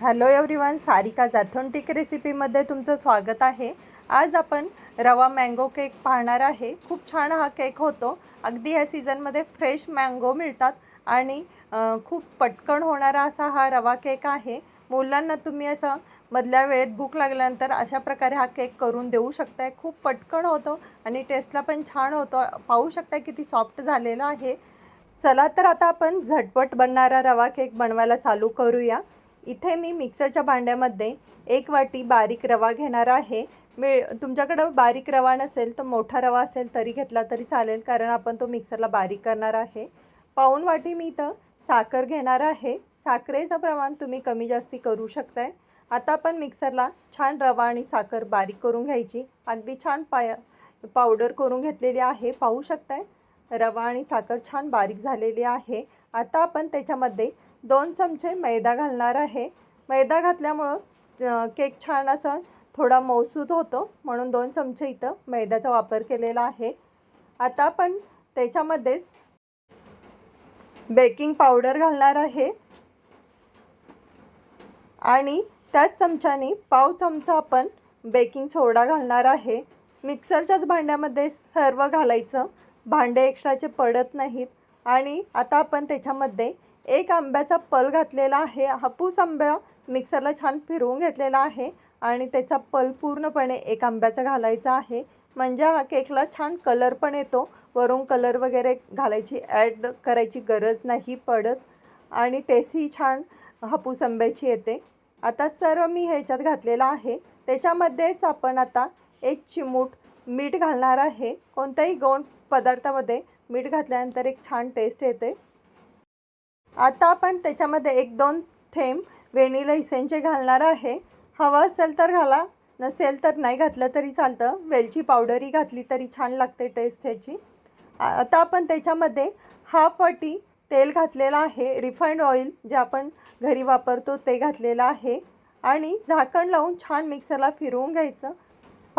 Hello everyone Sarika जाथोंटिक रेसिपीमध्ये तुमचं स्वागत आहे. आज आपण रवा मँगो केक पाहणार आहे. खूप छान हा केक होतो. अगदी ह्या सीझनमध्ये फ्रेश मँगो मिळतात आणि खूप पटकन होणारा असा हा रवा केक आहे. मुलांना तुम्ही असं मधल्या वेळेत भूक लागल्यानंतर अशा प्रकारे हा केक करून देऊ शकताय. खूप पटकन होतो आणि टेस्टला पण छान होतो. पाहू शकताय किती सॉफ्ट झालेला आहे. चला तर आता आपण झटपट बनणारा रवा केक बनवायला चालू करूया. इथे मी मिक्सरच्या भांड्यामध्ये एक वाटी बारीक रवा घेणार आहे. मिळ तुमच्याकडं बारीक रवा नसेल तर मोठा रवा असेल तरी घेतला तरी चालेल कारण आपण तो मिक्सरला बारीक करणार आहे. पाऊण वाटी मी इथं साखर घेणार आहे. साखरेचं प्रमाण तुम्ही कमी जास्ती करू शकताय. आता आपण मिक्सरला छान रवा आणि साखर बारीक करून घ्यायची. अगदी छान पाय पावडर करून घेतलेली आहे. पाहू शकताय? रवा आणि साखर छान बारीक झालेली आहे. आता आपण त्याच्यामध्ये दोन चमचे मैदा घालणार आहे. मैदा घातल्यामुळं केक छान असा थोडा मौसूद होतो म्हणून दोन चमचे इथं मैद्याचा वापर केलेला आहे. आता आपण त्याच्यामध्येच बेकिंग पावडर घालणार आहे. आणि त्याच चमच्याने पाव चमचा आपण बेकिंग सोडा घालणार आहे. मिक्सरच्याच भांड्यामध्ये सर्व घालायचं. भांडे एक्स्ट्राचे पडत नाहीत. आणि आता आपण त्याच्यामध्ये एक आंब्याचा पल घातलेला आहे. हापूस आंब्या मिक्सरला छान फिरवून घेतलेला आहे आणि त्याचा पल पूर्णपणे एक आंब्याचा घालायचा आहे. म्हणजे हा केकला छान कलर पण येतो. वरून कलर वगैरे घालायची ॲड करायची गरज नाही पडत आणि टेस्टही छान हापूस आंब्याची येते. आता सर्व मी ह्याच्यात घातलेलं आहे. त्याच्यामध्येच आपण आता एक चिमूट मीठ घालणार आहे. कोणत्याही गोड पदार्थामध्ये मीठ घातल्यानंतर एक छान टेस्ट येते. आता आपण त्याच्यामध्ये एक दोन थेंब व्हेनिला इसेंचे घालणार आहे. हवं असेल तर घाला नसेल तर नाही घातलं तरी चालतं. वेलची पावडरही घातली तरी छान लागते टेस्ट ह्याची. आता आपण त्याच्यामध्ये हाफ वाटी तेल घातलेलं आहे. रिफाईंड ऑइल जे आपण घरी वापरतो ते घातलेलं आहे. आणि झाकण लावून छान मिक्सरला फिरवून घ्यायचं.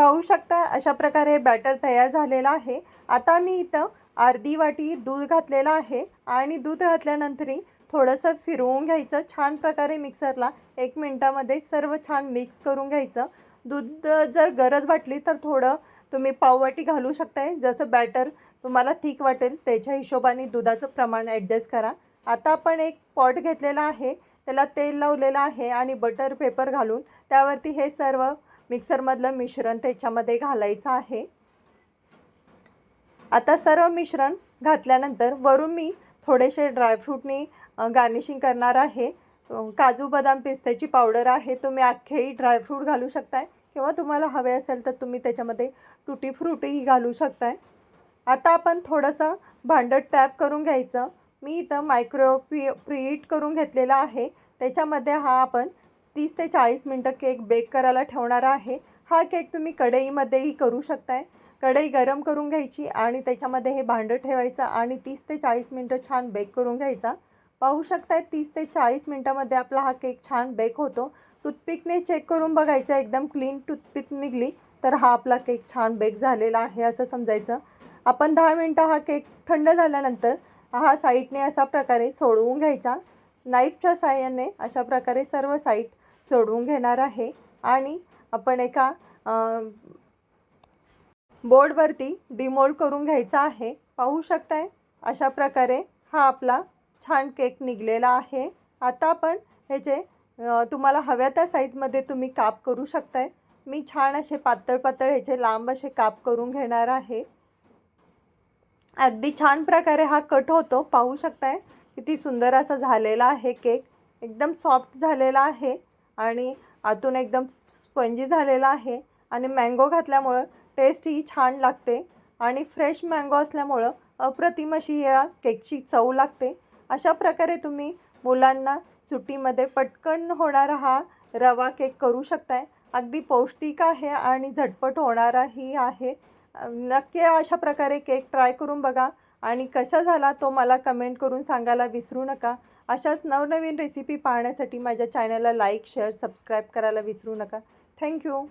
पाहू शकता अशा प्रकारे बॅटर तयार झालेलं आहे. आता मी इथं अर्धी वाटी दूध घातलेलं आहे आणि दूध घातल्यानंतरही थोडंसं फिरवून घ्यायचं. छान प्रकारे मिक्सरला एक मिनटामध्ये सर्व छान मिक्स करून घ्यायचं. दूध जर गरज वाटली तर थोडं तुम्ही पाववाटी घालू शकताय. जसं बॅटर तुम्हाला थिक वाटेल त्याच्या हिशोबाने दुधाचं प्रमाण ॲडजस्ट करा. आता आपण एक पॉट घेतलेला आहे. त्याला तेल लावलेलं आहे आणि बटर पेपर घालून त्यावरती हे सर्व मिक्सरमधलं मिश्रण त्याच्यामध्ये घालायचं आहे. आता सर्व मिश्रण घातल्यानंतर वरून मी थोडेसे ड्रायफ्रूटनी गार्निशिंग करणार आहे. काजू बदाम पिस्त्याची पावडर आहे. तुम्ही अख्खेही ड्रायफ्रूट घालू शकताय. किंवा तुम्हाला हवे असेल तर तुम्ही त्याच्यामध्ये टुटी फ्रुटीही घालू शकताय. आता आपण थोडंसं भांडं टॅप करून घ्यायचं. मी इथं मायक्रो पी प्रीहीट करून घेतलेला आहे. त्याच्यामध्ये हा आपण तीस ते चाळीस मिनटं केक बेक करायला ठेवणार आहे. हा केक तुम्ही कढईमध्येही करू शकताय. कढई गरम करून घ्यायची आणि त्याच्यामध्ये हे भांडं ठेवायचं आणि तीस ते चाळीस मिनटं छान बेक करून घ्यायचा. पाहू शकताय तीस ते चाळीस मिनटामध्ये आपला हा केक छान बेक होतो. टूथपिकने चेक करून बघायचं एकदम क्लीन टूथपिक निघली तर हा आपला केक छान बेक झालेला आहे असं समजायचं. आपण दहा मिनटं हा केक थंड झाल्यानंतर हा साईटने असा प्रकारे सोडवून घ्यायचा. नाईफच्या सहाय्याने अशा प्रकारे सर्व साईट सोडवून घेणार आहे. आणि आपण एका बोर्डवरती डिमोल्ड करून घ्यायचा आहे. पाहू शकताय? अशा प्रकारे हा आपला छान केक निघलेला आहे. आता आपण ह्याचे तुम्हाला हव्या त्या साईजमध्ये तुम्ही काप करू शकताय. मी छान असे पातळ पातळ ह्याचे लांब असे काप करून घेणार आहे. अगदी छान प्रकारे हा कट होतो. पाहू शकताय किती सुंदर असा झालेला आहे केक. एकदम सॉफ्ट झालेला आहे आणि आतून एकदम स्पंजी झालेला आहे आणि मँगो घातल्यामुळं टेस्ट ही छान लागते आणि फ्रेश मँगो असल्यामुळं अप्रतिम अशी या केकची चव लागते. अशा प्रकारे तुम्ही मुलांना सुट्टीमध्ये पटकन होणारा हा रवा केक करू शकताय. अगदी पौष्टिक आहे आणि झटपट होणाराही आहे. नक्की अशा प्रकारे केक ट्राय करून बघा. आणि कसा झाला तो मला कमेंट करून सांगायला विसरू नका. अशाच नवनवीन रेसिपी पाहण्यासाठी माझ्या चॅनलला लाईक शेअर सबस्क्राईब करायला विसरू नका. थँक्यू.